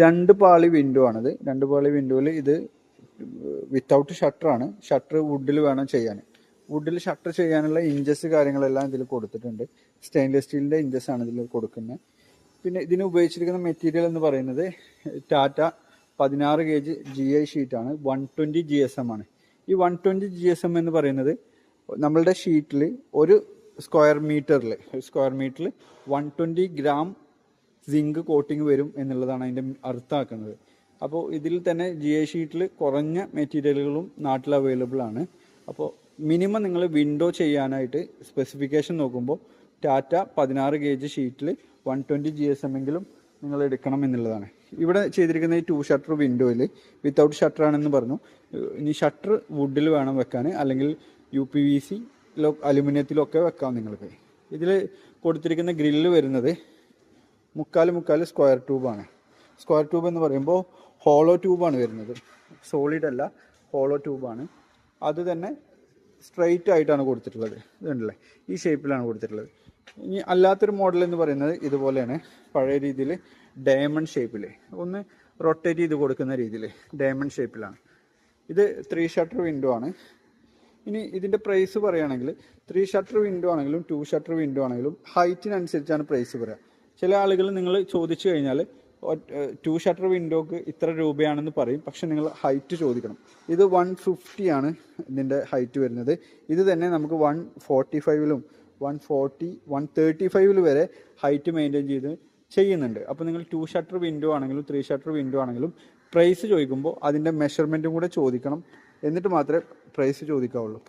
രണ്ട് പാളി വിൻഡോ ആണിത്. രണ്ട് പാളി വിൻഡോയിൽ ഇത് വിത്തൗട്ട് ആണ്. ഷട്ടർ വുഡിൽ വേണം ചെയ്യാൻ. വുഡിൽ ഷട്ടർ ചെയ്യാനുള്ള ഇഞ്ചസ് കാര്യങ്ങളെല്ലാം ഇതിൽ കൊടുത്തിട്ടുണ്ട്. സ്റ്റെയിൻലെസ് സ്റ്റീലിന്റെ ഇഞ്ചസ് ആണ് ഇതിൽ കൊടുക്കുന്നത്. പിന്നെ ഇതിന് ഉപയോഗിച്ചിരിക്കുന്ന മെറ്റീരിയൽ എന്ന് പറയുന്നത് ടാറ്റ പതിനാറ് K G G I ഷീറ്റാണ് one twenty G S M ആണ്. ഈ one twenty G S M എന്ന് പറയുന്നത് നമ്മളുടെ ഷീറ്റിൽ ഒരു സ്ക്വയർ മീറ്ററിൽ സ്ക്വയർ മീറ്ററിൽ one twenty gram zinc coating വരും എന്നുള്ളതാണ് അതിന്റെ അർത്ഥമാക്കുന്നത്. അപ്പോൾ ഇതിൽ തന്നെ ജി എ ഷീറ്റിൽ കുറഞ്ഞ മെറ്റീരിയലുകളും നാട്ടിൽ അവൈലബിൾ ആണ്. അപ്പോൾ മിനിമം നിങ്ങൾ വിൻഡോ ചെയ്യാനായിട്ട് സ്പെസിഫിക്കേഷൻ നോക്കുമ്പോൾ ടാറ്റ പതിനാറ് കെ ജി ഷീറ്റിൽ വൺ ട്വന്റി ജി എസ് എമ്മെങ്കിലും നിങ്ങൾ എടുക്കണം എന്നുള്ളതാണ്. ഇവിടെ ചെയ്തിരിക്കുന്ന ഈ ടു ഷട്ടർ വിൻഡോയിൽ വിത്തൗട്ട് ഷട്ടർ ആണെന്ന് പറഞ്ഞു. ഇനി ഷട്ടർ വുഡിൽ വേണം വെക്കാൻ അല്ലെങ്കിൽ യു പി വി സി അലുമിനിയത്തിലൊക്കെ വെക്കാം നിങ്ങൾക്ക് ഇതിൽ കൊടുത്തിരിക്കുന്ന ഗ്രില്ല് വരുന്നത് മുക്കാൽ മുക്കാൽ സ്ക്വയർ ട്യൂബാണ് സ്ക്വയർ ട്യൂബ് എന്ന് പറയുമ്പോൾ ഹോളോ ട്യൂബാണ് വരുന്നത്. സോളിഡ് അല്ല ഹോളോ ട്യൂബാണ് അത് തന്നെ സ്ട്രെയിറ്റ് ആയിട്ടാണ് കൊടുത്തിട്ടുള്ളത്. ഇതുണ്ടല്ലേ ഈ ഷേപ്പിലാണ് കൊടുത്തിട്ടുള്ളത്. ഇനി അല്ലാത്തൊരു മോഡൽ എന്ന് പറയുന്നത് ഇതുപോലെയാണ്. പഴയ രീതിയിൽ ഡയമണ്ട് ഷേപ്പിൽ ഒന്ന് റൊട്ടേറ്റ് ചെയ്ത് കൊടുക്കുന്ന രീതിയിൽ ഡയമണ്ട് ഷേപ്പിലാണ് ഇത് ത്രീ ഷട്ടർ വിൻഡോ ആണ്. ഇനി ഇതിന്റെ പ്രൈസ് പറയുകയാണെങ്കിൽ ത്രീ ഷട്ടർ വിൻഡോ ആണെങ്കിലും ടു ഷട്ടർ വിൻഡോ ആണെങ്കിലും ഹൈറ്റിനനുസരിച്ചാണ് പ്രൈസ് പറയുക ചില ആളുകൾ നിങ്ങൾ ചോദിച്ചു കഴിഞ്ഞാൽ ടു ഷട്ടർ വിൻഡോക്ക് ഇത്ര രൂപയാണെന്ന് പറയും. പക്ഷെ നിങ്ങൾ ഹൈറ്റ് ചോദിക്കണം. ഇത് വൺ ഫിഫ്റ്റി ആണ് ഇതിന്റെ ഹൈറ്റ് വരുന്നത്. ഇത് തന്നെ നമുക്ക് വൺ ഫോർട്ടി ഫൈവിലും വൺ ഫോർട്ടി വൺ തേർട്ടി ഫൈവിൽ വരെ ഹൈറ്റ് മെയിന്റെയിൻ ചെയ്ത് ചെയ്യുന്നുണ്ട്. അപ്പോൾ നിങ്ങൾ ടു ഷട്ടർ വിൻഡോ ആണെങ്കിലും ത്രീ ഷട്ടർ വിൻഡോ ആണെങ്കിലും പ്രൈസ് ചോദിക്കുമ്പോൾ അതിന്റെ മെഷർമെന്റും കൂടെ ചോദിക്കണം. എന്നിട്ട് മാത്രമേ പ്രൈസ് ചോദിക്കാവുള്ളൂ.